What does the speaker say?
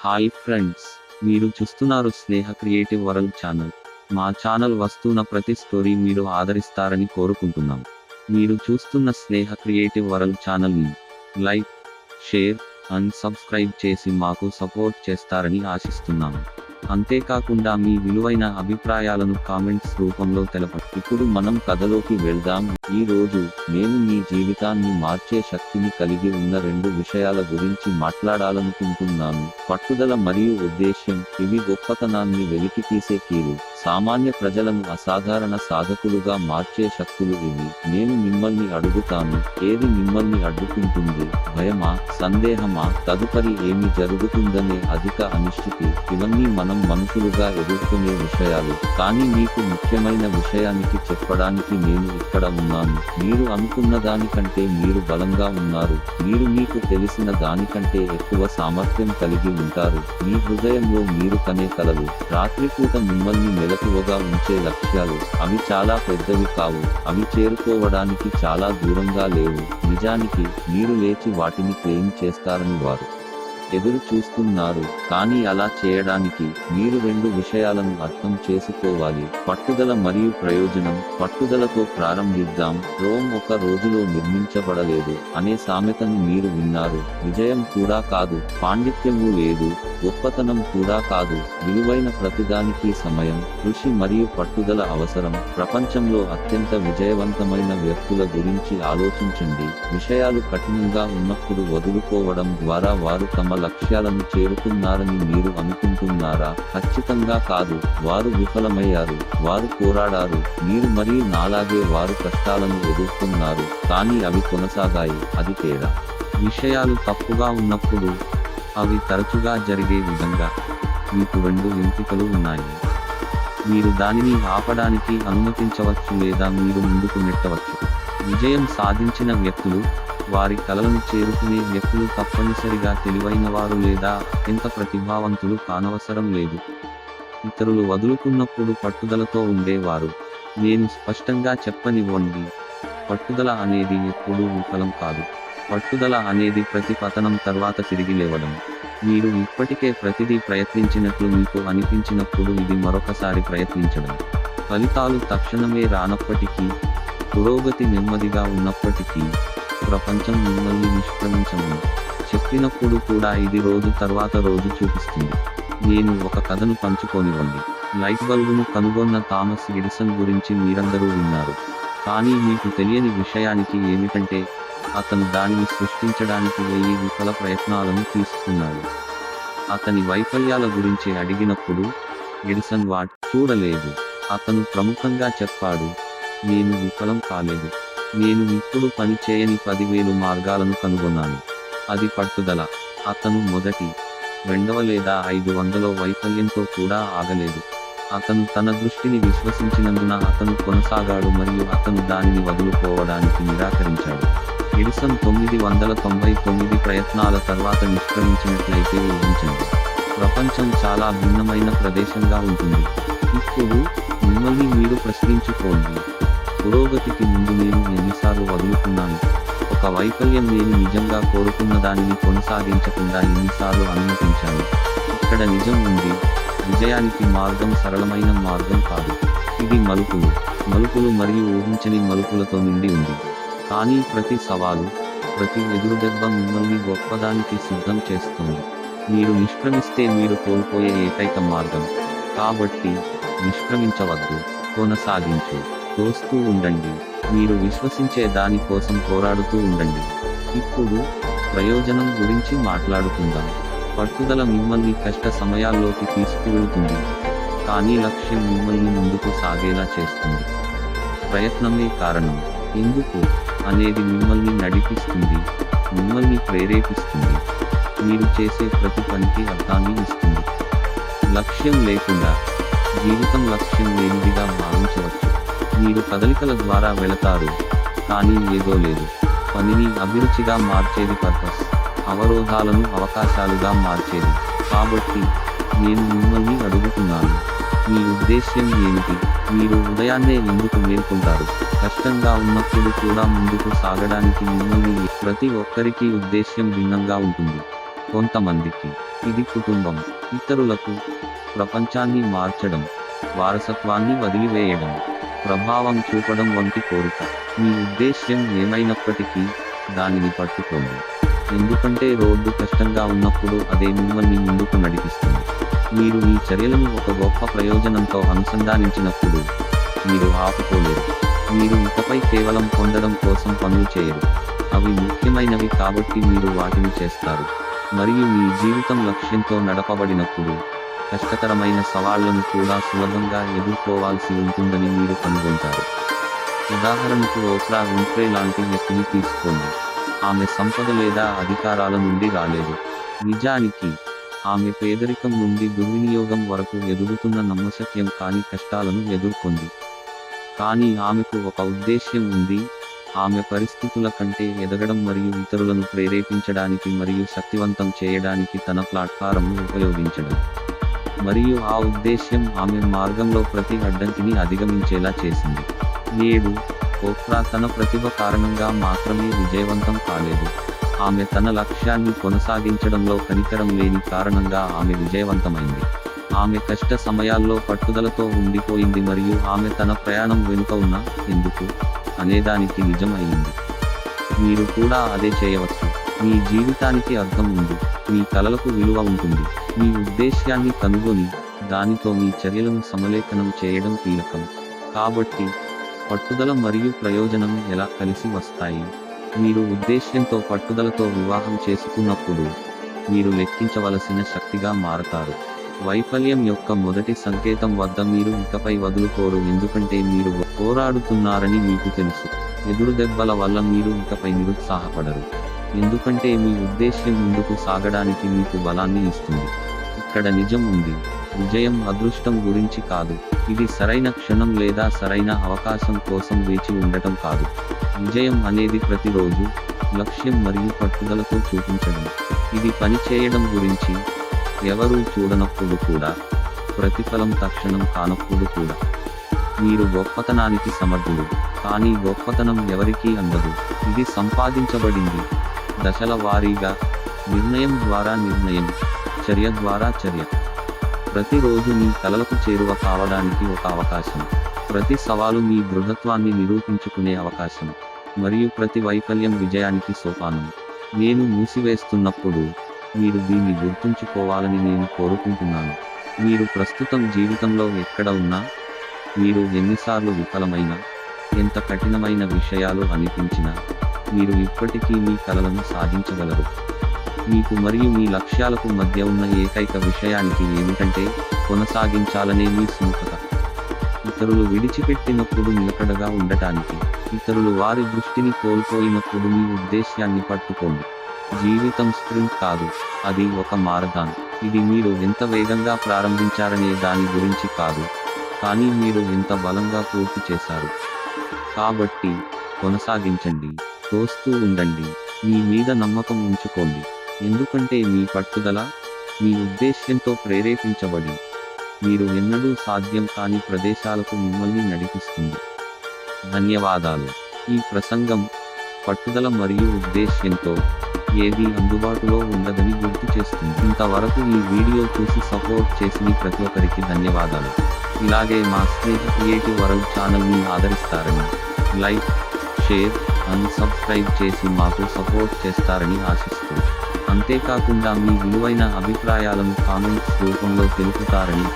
Hi friends మీరు చూస్తున్నారు Sneha creative world channel. మా ఛానల్ వస్తున్న ప్రతి స్టోరీ మీరు ఆదరిస్తారని కోరుకుంటున్నాం. మీరు చూస్తున్న స్నేహ క్రియేటివ్ వరల్డ్ ఛానల్ని లైక్ షేర్ అండ్ సబ్స్క్రైబ్ చేసి మాకు సపోర్ట్ చేస్తారని ఆశిస్తున్నాము అంతేకాకుండా మీ విలువైన అభిప్రాయాలను కామెంట్స్ రూపంలో తెలపండి ఇప్పుడు మనం కథలోకి వెళ్దాం. ఈ రోజు నేను మీ జీవితాన్ని మార్చే శక్తిని కలిగి ఉన్న రెండు విషయాల గురించి మాట్లాడాలనుకుంటున్నాను. పట్టుదల మరియు ఉద్దేశ్యం ఇవి గొప్పతనాన్ని వెలికి తీసే కీలు. సామాన్య ప్రజలను అసాధారణ సాధకులుగా మార్చే శక్తులు ఇవి. నేను మిమ్మల్ని అడుగుతాను. ఏది మిమ్మల్ని అడ్డుకుంటుంది? భయమా? సందేహమా? తదుపరి ఏమి జరుగుతుందనే అధిక అనిశ్చితి. ఇవన్నీ మనం మనుషులుగా ఎదుర్కొనే విషయాలు. కానీ మీకు ముఖ్యమైన విషయానికి చెప్పడానికి నేను ఇక్కడ ఉన్నాను. మీరు అనుకున్న దానికంటే మీరు బలంగా ఉన్నారు. మీరు మీకు తెలిసిన దానికంటే ఎక్కువ సామర్థ్యం కలిగి ఉంటారు. మీ హృదయంలో మీరు కనే కలలు. రాత్రిపూట మిమ్మల్ని మెలకువగా ఉంచే లక్ష్యాలు. అవి చాలా పెద్దవి కావు. అవి చేరుకోవడానికి చాలా దూరంగా లేవు. నిజానికి మీరు లేచి వాటిని క్లెయిమ్ చేస్తారని వారు. ఎదురు చూస్తున్నారు కానీ అలా చేయడానికి మీరు రెండు విషయాలను అర్థం చేసుకోవాలి. పట్టుదల మరియు ప్రయోజనం. పట్టుదలతో ప్రారంభిద్దాం. రోమ్ ఒక రోజులో నిర్మించబడలేదు అనే సామెతను మీరు విన్నారు. విజయం కూడా కాదు. పాండిత్యము లేదు. గొప్పతనం కూడా కాదు. విలువైన ప్రతిదానికి సమయం కృషి మరియు పట్టుదల అవసరం. ప్రపంచంలో అత్యంత విజయవంతమైన వ్యక్తుల గురించి ఆలోచించండి. విషయాలు కఠినంగా ఉన్నప్పుడు వదులుకోవడం ద్వారా వారు తమ లక్ష్యాలను చేరుకున్నారని మీరు అనుకుంటున్నారా? ఖచ్చితంగా కాదు. వారు విఫలమయ్యారు. వారు పోరాడారు. మీరు మరియు నాలాగే వారు కష్టాలను ఎదుర్కొన్నారు. కానీ అవి కొనసాగాయి. అది తేడా. విషయాలు తప్పుగా ఉన్నప్పుడు అవి తరచుగా జరిగే విధంగా మీకు రెండు ఎంపికలు ఉన్నాయి. మీరు దానిని ఆపడానికి అనుమతించవచ్చు లేదా మీరు ముందుకు నెట్టవచ్చు. విజయం సాధించిన వ్యక్తులు వారి కలలను చేరుకునే వ్యక్తులు తప్పనిసరిగా తెలివైనవారు లేదా ఎంత ప్రతిభావంతులు కానవసరం లేదు. ఇతరులు వదులుకున్నప్పుడు పట్టుదలతో ఉండేవారు. నేను స్పష్టంగా చెప్పనివ్వండి. పట్టుదల అనేది ఎప్పుడూ విఫలం కాదు. పట్టుదల అనేది ప్రతి పతనం తర్వాత తిరిగి లేవడం. మీరు ఇప్పటికే ప్రతిదీ ప్రయత్నించినట్లు మీకు అనిపించినప్పుడు ఇది మరొకసారి ప్రయత్నించడం. ఫలితాలు తక్షణమే రానప్పటికీ పురోగతి నెమ్మదిగా ఉన్నప్పటికీ ప్రపంచం మిమ్మల్ని నిష్క్రమించమని చెప్పినప్పుడు కూడా ఇది రోజు తర్వాత రోజు చూపిస్తుంది. నేను ఒక కథను పంచుకోనివ్వండి. లైట్ బల్బును కనుగొన్న థామస్ ఎడిసన్ గురించి మీరందరూ విన్నారు. కానీ మీకు తెలియని విషయానికి ఏమిటంటే అతను దానిని సృష్టించడానికి వెయ్యి విఫల ప్రయత్నాలను తీసుకున్నాడు. అతని వైఫల్యాల గురించి అడిగినప్పుడు ఎడిసన్ వాట్? చూడలేదు. అతను ప్రముఖంగా చెప్పాడు నేను విఫలం కాలేదు. నేను ఇప్పుడు పని చేయని పదివేలు మార్గాలను కనుగొన్నాను. అది పట్టుదల. అతను మొదటి రెండవ లేదా ఐదు వందలో వైఫల్యంతో కూడా ఆగలేదు. అతను తన దృష్టిని విశ్వసించినందున అతను కొనసాగాడు మరియు అతను దానిని వదులుకోవడానికి నిరాకరించాడు. ఎడిసన్ తొమ్మిది వందల తొంభై తొమ్మిది ప్రయత్నాల తర్వాత నిష్క్రమించినట్లయితే ఊహించండి. ప్రపంచం చాలా భిన్నమైన ప్రదేశంగా ఉంటుంది. ఇప్పుడు మిమ్మల్ని మీరు ప్రశ్నించుకోండి. పురోగతికి ముందు నేను ఎన్నిసార్లు వదులుకున్నాను. ఒక వైఫల్యం నేను నిజంగా కోరుకున్న దానిని కొనసాగించకుండా ఎన్నిసార్లు అనుమతించాను. ఇక్కడ నిజం ఉంది విజయానికి మార్గం సరళమైన మార్గం కాదు. ఇది మలుపులు మలుపులు మరియు ఊహించని మలుపులతో నిండి ఉంది. కానీ ప్రతి సవాలు ప్రతి ఎదురుదెబ్బ మిమ్మల్ని గొప్పదానికి సిద్ధం చేస్తుంది. మీరు నిష్క్రమిస్తే మీరు కోల్పోయే ఏకైక మార్గం. కాబట్టి నిష్క్రమించవద్దు కొనసాగించు. తోస్తూ ఉండండి. మీరు విశ్వసించే దాని కోసం పోరాడుతూ ఉండండి. ఇప్పుడు ప్రయోజనం గురించి మాట్లాడుకుందాం. పట్టుదల మిమ్మల్ని కష్ట సమయాల్లోకి తీసుకువెళుతుంది. కానీ లక్ష్యం మిమ్మల్ని ముందుకు సాగేలా చేస్తుంది. ప్రయత్నమే కారణం. ఎందుకు? అనేది మిమ్మల్ని నడిపిస్తుంది. మిమ్మల్ని ప్రేరేపిస్తుంది. మీరు చేసే ప్రతి పనికి అర్థాన్ని ఇస్తుంది. లక్ష్యం లేకుండా జీవితం లక్ష్యం లేనిదిగా భావించవచ్చు. మీరు కదలికల ద్వారా వెళతారు కానీ ఏదో లేదు. పనిని అభిరుచిగా మార్చేది పర్పస్. అవరోధాలను అవకాశాలుగా మార్చేది. కాబట్టి నేను మిమ్మల్ని అడుగుతున్నాను. మీ ఉద్దేశ్యం ఏమిటి? మీరు ఉదయాన్నే ఎందుకు మేల్కొంటారు? కష్టంగా ఉన్నప్పుడు కూడా ముందుకు సాగడానికి మిమ్మల్ని ప్రతి ఒక్కరికి ఉద్దేశ్యం భిన్నంగా ఉంటుంది. కొంతమందికి ఇది కుటుంబం. ఇతరులకు ప్రపంచాన్ని మార్చడం వారసత్వాన్ని వదిలివేయడం. ప్రభావం చూపడం వంటి కోరిక. మీ ఉద్దేశ్యం ఏమైనప్పటికీ దానిని పట్టుకోండి. ఎందుకంటే రోడ్డు కష్టంగా ఉన్నప్పుడు అదే మిమ్మల్ని ముందుకు నడిపిస్తుంది. మీరు మీ చర్యలను ఒక గొప్ప ప్రయోజనంతో అనుసంధానించినప్పుడు మీరు ఆపుకోలేరు. మీరు ఇకపై కేవలం పొందడం కోసం పనులు చేయరు. అవి ముఖ్యమైనవి కాబట్టి మీరు వాటిని చేస్తారు. మరియు మీ జీవితం లక్ష్యంతో నడపబడినప్పుడు కష్టతరమైన సవాళ్ళను కూడా సులభంగా ఎదుర్కోవాల్సి ఉంటుందని మీరు కనుగొంటారు. ఉదాహరణకు ఓప్రా విన్ఫ్రే లాంటి వ్యక్తిని తీసుకోండి. ఆమె సంపద లేదా అధికారాల నుండి రాలేదు. నిజానికి ఆమె పేదరికం నుండి దుర్వినియోగం వరకు ఎదుగుతున్న నమ్మశక్యం కాని కష్టాలను ఎదుర్కొంది. కానీ ఆమెకు ఒక ఉద్దేశ్యం ఉంది. ఆమె పరిస్థితుల కంటే ఎదగడం మరియు ఇతరులను ప్రేరేపించడానికి మరియు శక్తివంతం చేయడానికి తన ప్లాట్ఫారంను ఉపయోగించడం. మరియు ఆ ఉద్దేశ్యం ఆమె మార్గంలో ప్రతి అడ్డంకిని అధిగమించేలా చేసింది. నేడు ఓప్రా తన ప్రతిభ కారణంగా మాత్రమే విజయవంతం కాలేదు. ఆమె తన లక్ష్యాన్ని కొనసాగించడంలో కనికరం లేని కారణంగా ఆమె విజయవంతమైంది. ఆమె కష్ట సమయాల్లో పట్టుదలతో ఉండిపోయింది మరియు ఆమె తన ప్రయాణం వెనుక ఉన్న ఎందుకు? అనేదానికి నిజం అయింది. మీరు కూడా అదే చేయవచ్చు. మీ జీవితానికి అర్థం ఉంది మీ కలలకు విలువ ఉంటుంది. మీ ఉద్దేశ్యాన్ని కనుగొని దానితో మీ చర్యలను సమలేఖనం చేయడం కీలకం. కాబట్టి పట్టుదల మరియు ప్రయోజనం ఎలా కలిసి వస్తాయి? మీరు ఉద్దేశ్యంతో పట్టుదలతో వివాహం చేసుకున్నప్పుడు మీరు లెక్కించవలసిన శక్తిగా మారతారు. వైఫల్యం యొక్క మొదటి సంకేతం వద్ద మీరు ఇకపై వదులుకోరు ఎందుకంటే మీరు పోరాడుతున్నారని మీకు తెలుసు. ఎదురు దెబ్బల వల్ల మీరు ఇకపై నిరుత్సాహపడరు. ఎందుకంటే మీ ఉద్దేశ్యం ముందుకు సాగడానికి మీకు బలాన్ని ఇస్తుంది. ఇక్కడ నిజం ఉంది. విజయం అదృష్టం గురించి కాదు. ఇది సరైన క్షణం లేదా సరైన అవకాశం కోసం వేచి ఉండటం కాదు. విజయం అనేది ప్రతిరోజు లక్ష్యం మరియు పట్టుదలతో చూపించడం. ఇది పనిచేయడం గురించి ఎవరూ చూడనప్పుడు కూడా ప్రతిఫలం తక్షణం కానప్పుడు కూడా. మీరు గొప్పతనానికి సమర్థులు కానీ గొప్పతనం ఎవరికీ అందదు. ఇది సంపాదించబడింది. దశల వారీగా నిర్ణయం ద్వారా నిర్ణయం చర్య ద్వారా చర్య. ప్రతిరోజు మీ కలలకు చేరువ కావడానికి ఒక అవకాశం. ప్రతి సవాలు మీ దృఢత్వాన్ని నిరూపించుకునే అవకాశం. మరియు ప్రతి వైఫల్యం విజయానికి సోపానం. నేను మూసివేస్తున్నప్పుడు మీరు దీన్ని గుర్తుంచుకోవాలని నేను కోరుకుంటున్నాను. మీరు ప్రస్తుతం జీవితంలో ఎక్కడ ఉన్నా మీరు ఎన్నిసార్లు విఫలమైన ఎంత కఠినమైన విషయాలు అనిపించినా మీరు ఇప్పటికీ మీ కలలను సాధించగలరు. మీకు మరియు మీ లక్ష్యాలకు మధ్య ఉన్న ఏకైక విషయానికి ఏమిటంటే కొనసాగించాలనే మీ సుముఖత. ఇతరులు విడిచిపెట్టినప్పుడు నిలకడగా ఉండటానికి ఇతరులు వారి దృష్టిని కోల్పోయినప్పుడు మీ ఉద్దేశ్యాన్ని పట్టుకోండి. జీవితం స్ప్రింట్ కాదు అది ఒక మారథాన్. ఇది మీరు ఎంత వేగంగా ప్రారంభించారనే దాని గురించి కాదు కానీ మీరు ఎంత బలంగా పూర్తి చేశారు. కాబట్టి కొనసాగించండి. తోస్తూ ఉండండి. మీ మీద నమ్మకం ఉంచుకోండి. ఎందుకంటే మీ పట్టుదల మీ ఉద్దేశ్యంతో ప్రేరేపించబడి మీరు ఎన్నడూ సాధ్యం కాని ప్రదేశాలకు మిమ్మల్ని నడిపిస్తుంది. ధన్యవాదాలు. ఈ ప్రసంగం పట్టుదల మరియు ఉద్దేశ్యంతో ఏది అందుబాటులో ఉండదని గుర్తు చేస్తుంది. ఇంతవరకు ఈ వీడియో చూసి సపోర్ట్ చేసిన ప్రతి ఒక్కరికి ధన్యవాదాలు. ఇలాగే మా స్నేహ క్రియేటివ్ వరల్డ్ ఛానల్ని ఆదరిస్తారని లైక్ షేర్ అన్సబ్స్క్రైబ్ చేసి మాకు సపోర్ట్ చేస్తారని ఆశిస్తూ అంతేకాకుండా మీ విలువైన అభిప్రాయాలను కామెంట్స్ రూపంలో తెలుపుతారని